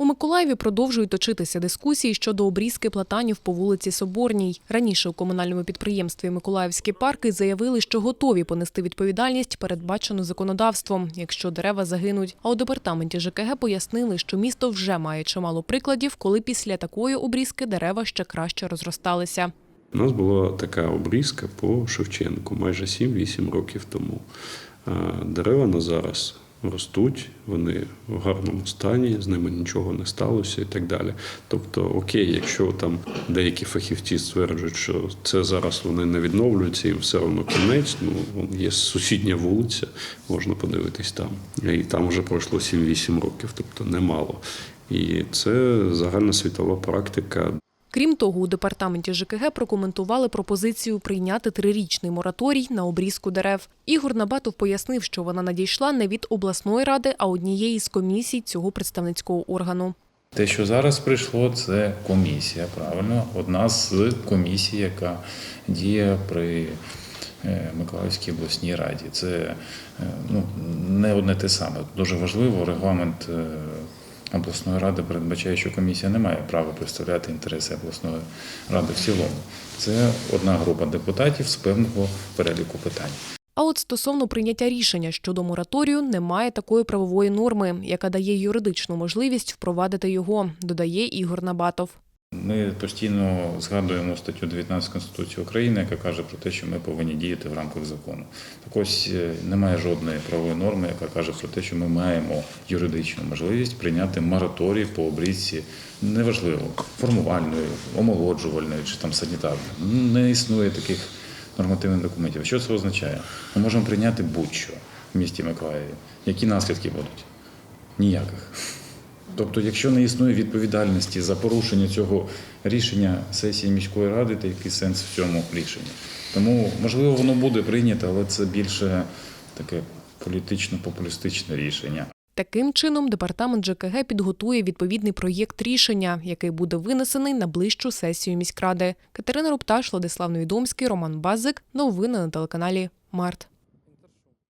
У Миколаєві продовжують точитися дискусії щодо обрізки платанів по вулиці Соборній. Раніше у комунальному підприємстві Миколаївські парки заявили, що готові понести відповідальність, передбачену законодавством, якщо дерева загинуть. А у департаменті ЖКГ пояснили, що місто вже має чимало прикладів, коли після такої обрізки дерева ще краще розросталися. У нас була така обрізка по Шевченку майже 7-8 років тому. Дерева на зараз ростуть, вони в гарному стані, з ними нічого не сталося і так далі. Тобто, окей, якщо там деякі фахівці стверджують, що це зараз вони не відновлюються, їм все одно кінець. Ну є сусідня вулиця, можна подивитись там. І там вже пройшло 7-8 років, тобто немало. І це загальна світова практика. Крім того, у департаменті ЖКГ прокоментували пропозицію прийняти трирічний мораторій на обрізку дерев. Ігор Набатов пояснив, що вона надійшла не від обласної ради, а однієї з комісій цього представницького органу. Те, що зараз прийшло, це комісія, правильно, одна з комісій, яка діє при е, Миколаївській обласній раді. Це е, ну, не одне те саме. Дуже важливо, регламент е, обласної ради передбачає, що комісія не має права представляти інтереси обласної ради в цілому. Це одна група депутатів з певного переліку питань. А от стосовно прийняття рішення щодо мораторію немає такої правової норми, яка дає юридичну можливість впровадити його, додає Ігор Набатов. Ми постійно згадуємо статтю 19 Конституції України, яка каже про те, що ми повинні діяти в рамках закону. Так ось е, немає жодної правової норми, яка каже про те, що ми маємо юридичну можливість прийняти мораторій по обрізці неважливо формувальної, омолоджувальної чи там санітарної. Не існує таких нормативних документів. Що це означає? Ми можемо прийняти будь-що в місті Миколаєві. Які наслідки будуть? Ніяких. Тобто, якщо не існує відповідальності за порушення цього рішення сесії міської ради, то який сенс в цьому рішенні? Тому, можливо, воно буде прийнято, але це більше таке політично-популістичне рішення. Таким чином, департамент ЖКГ підготує відповідний проєкт рішення, який буде винесений на ближчу сесію міськради. Катерина Рупташ, Владислав Невідомський, Роман Базик. Новини на телеканалі Март.